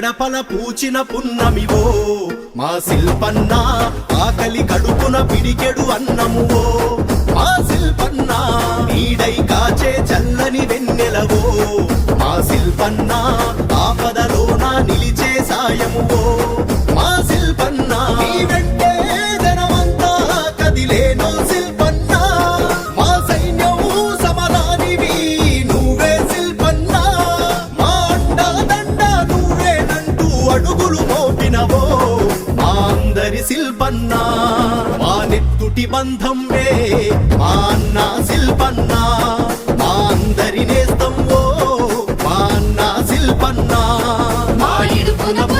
గుండెల గడపల పూచిన పున్నమివో మా శిల్పన్న ఆకలి కడుపున పిడికెడు అన్నమువో. మా శిల్పన్న నీడై కాచే చల్లని వెన్నెలవో మా శిల్పన్నా ఇడుపున పున్నమివి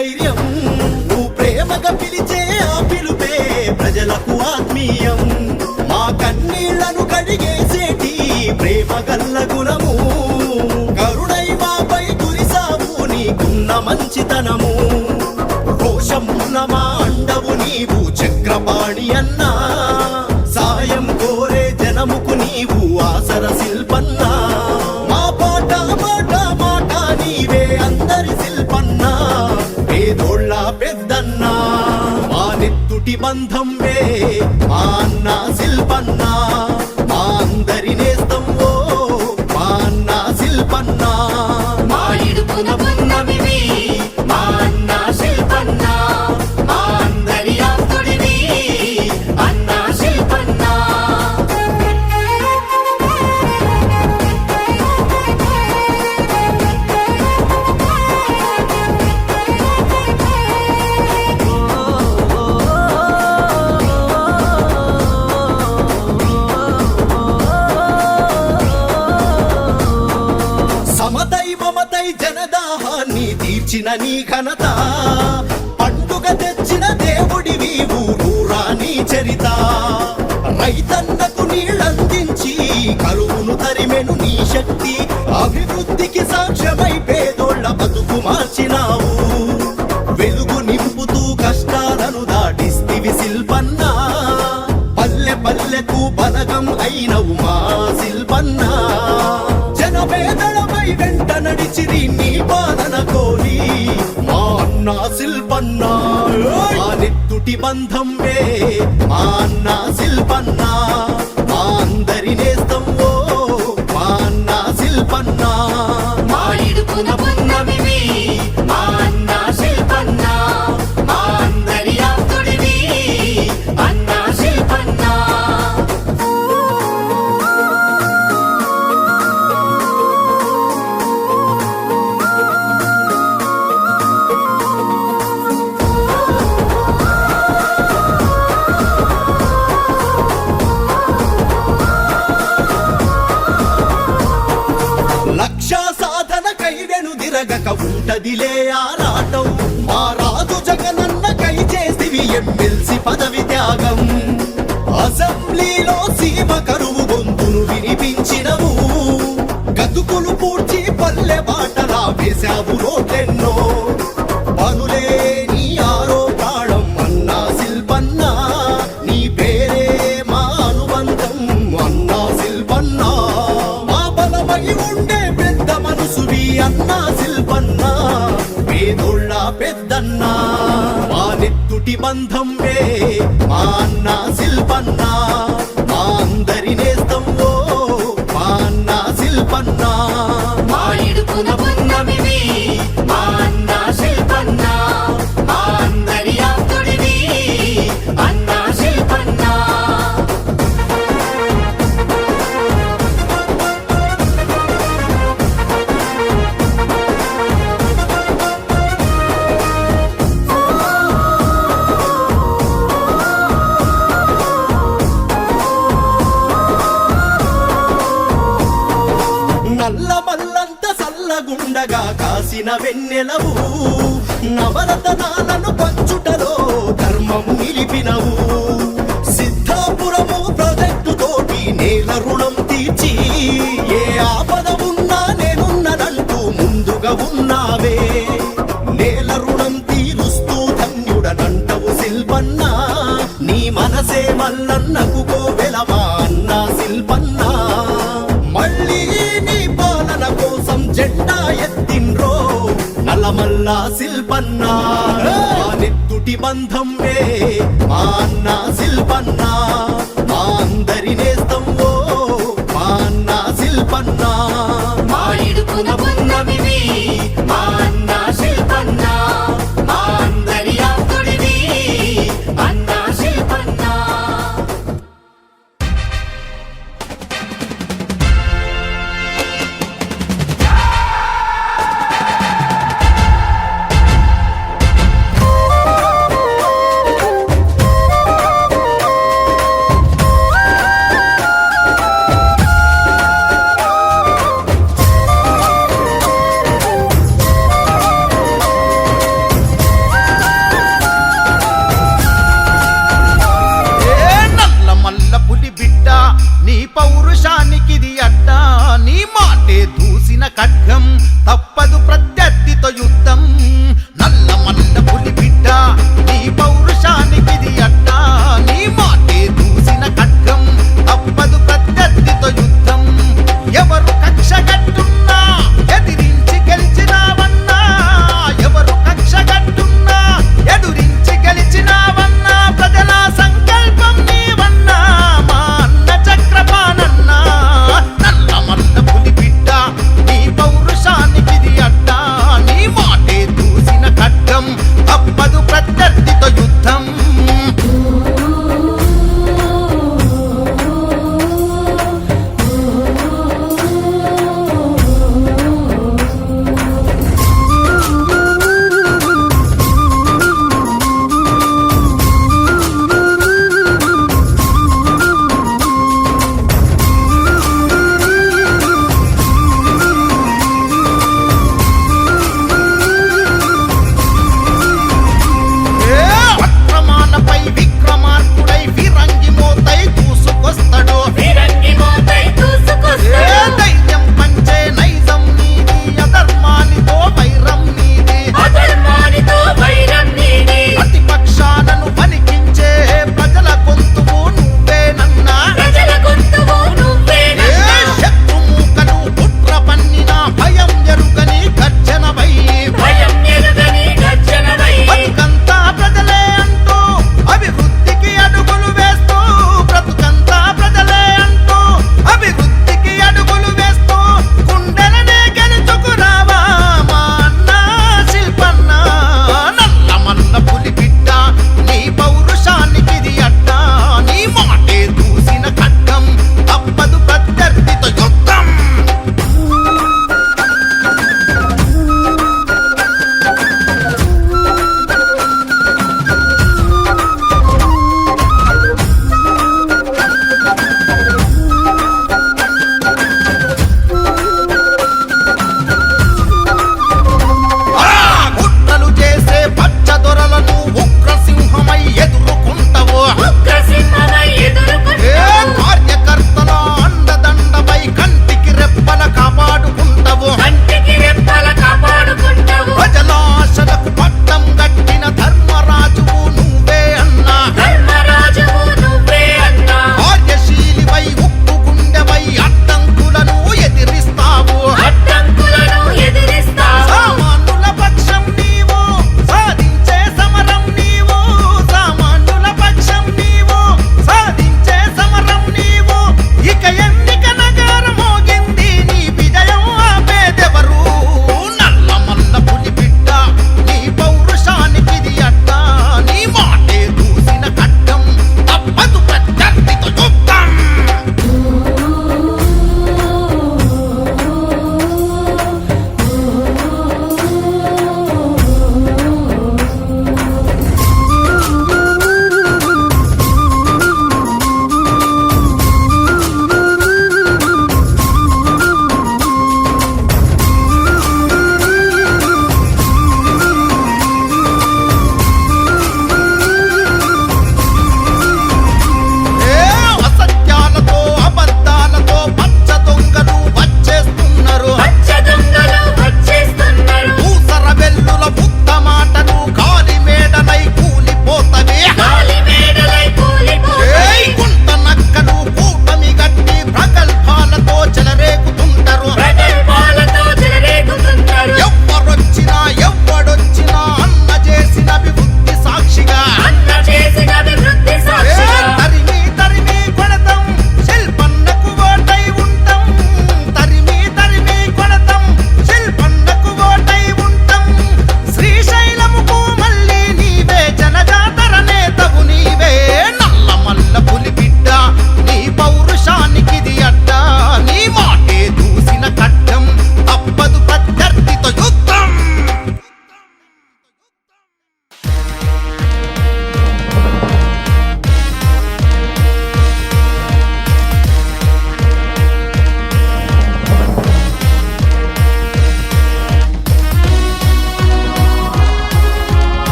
ధైర్యం. నువ్వు ప్రేమగా పిలిచే ఆ పిలుపే ప్రజలకు ఆత్మీయం. మా కన్నీళ్ళను కడిగేసేటి ప్రేమ గల్ల గుణము కరుణై మాపై కురిసావు నీకున్న మంచితనము. రోషమున్న మా అండవు నీవు చక్రపాణి అన్న బంధం వే మా అన్న శిల్పన్న మా అందరి నేస్తం జనదాహాన్ని నీ ఘనత పండుగ తెచ్చిన దేవుడివి ఊరూరా నీ చరిత. రైతన్నకు నీళ్ళందించి కరువును తరిమెను నీ శక్తి. అభివృద్ధికి సాక్ష్యమై పేదోళ్ళ బతుకు మార్చినావు. వెలుగు నింపుతూ కష్టాలను దాటిస్తివి శిల్పన్న పల్లె పల్లెకు బలగం అయినవు మా శిల్పన్న జనపేదలపై వెంట నడిచిరి బంధం వే మా అన్న ఉంటదిలే ఆరాటం. మా రాజు జగనన్న కై చేసివి ఎమ్మెల్సి పదవి త్యాగం. అసెంబ్లీలో సీమ కరువు గొంతును వినిపించినవు. గతుకులు పూడ్చి పల్లె బాటలా వేశావు రోడ్లెన్నో. నెత్తుటి బంధం వే మా అన్న శిల్పన్న మా అందరినే కాసిన వెన్నెలవు నవరతనాలను పంచుటలో ధర్మము నిలిపినవు. సిద్ధాపురము ప్రాజెక్టు తోటి నేల రుణం తీర్చి ఏ ఆపద ఉన్నా నేనున్నదంటూ ముందుగా ఉన్నావే. నేల రుణం తీరుస్తూ ధన్యుడనంటవు శిల్పన్న నీ మనసే మల్లన్నకు మల్లా శిల్పన్న నెత్తుటి బంధం వే మా అన్న శిల్పన్న మా అందరి నేస్తం ఓ మా అన్న శిల్పన్న. మా ఇడుకున పున్నమివి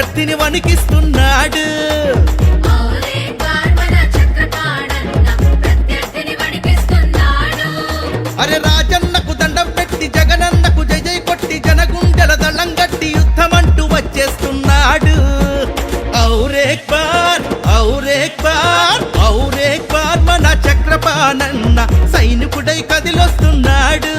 కత్తిని వణికిస్తున్నాడు. అరే రాజన్నకు దండం పెట్టి జగనన్నకు జయ జయ కొట్టి జనగుండెల దండం గట్టి యుద్ధం అంటూ వచ్చేస్తున్నాడు. ఔరేక్ బార్ ఔరేక్ మన చక్రపానన్న సైనికుడై కదిలొస్తున్నాడు.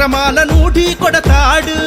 కార్యక్రమాలను ఢీ కొడతాడు.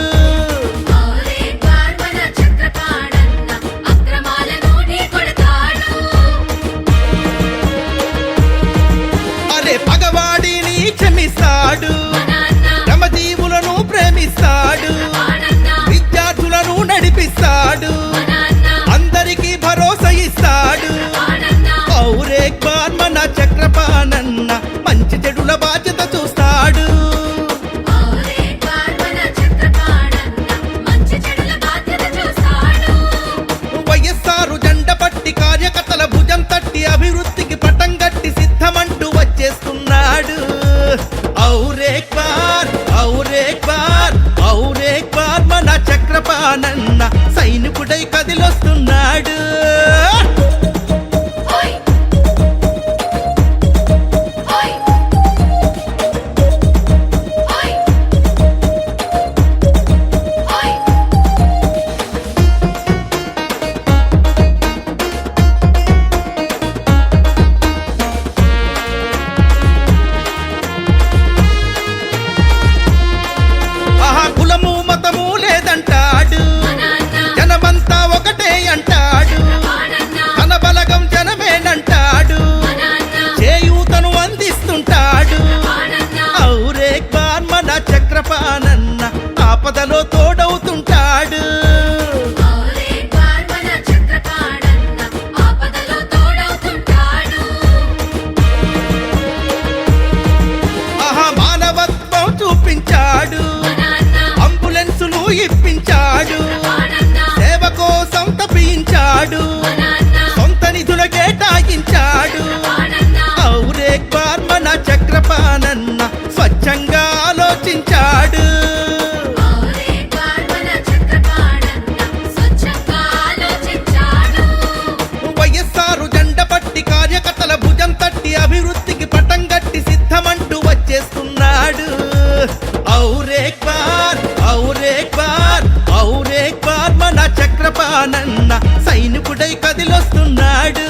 और एक बार और एक बार और एक बार మన చక్రపానన్న సైనికుడై కదిలొస్తున్నాడు.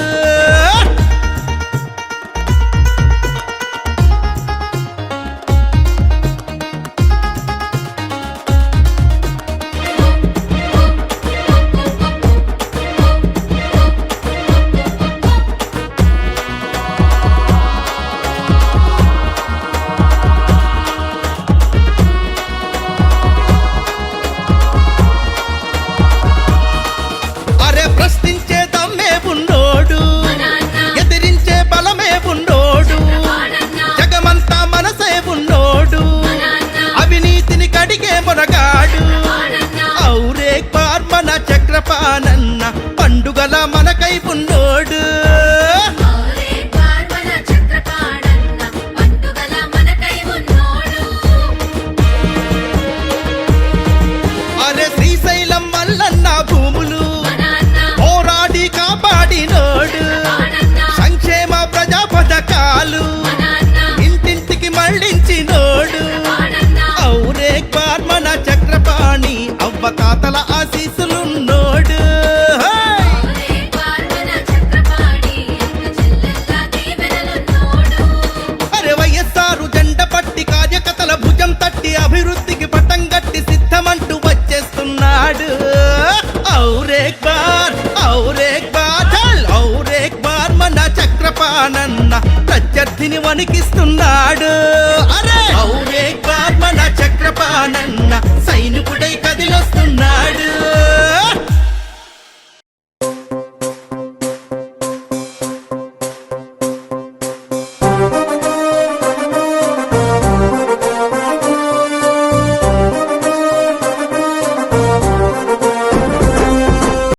लाडू और एक बार और एक बार चल और एक बार మన చక్రపాణన్న ప్రత్యర్థిని వణికిస్తున్నాడు. అరే! ఔరే మన చక్రపాణన్న సైనికుడై కదిలొస్తున్నాడు.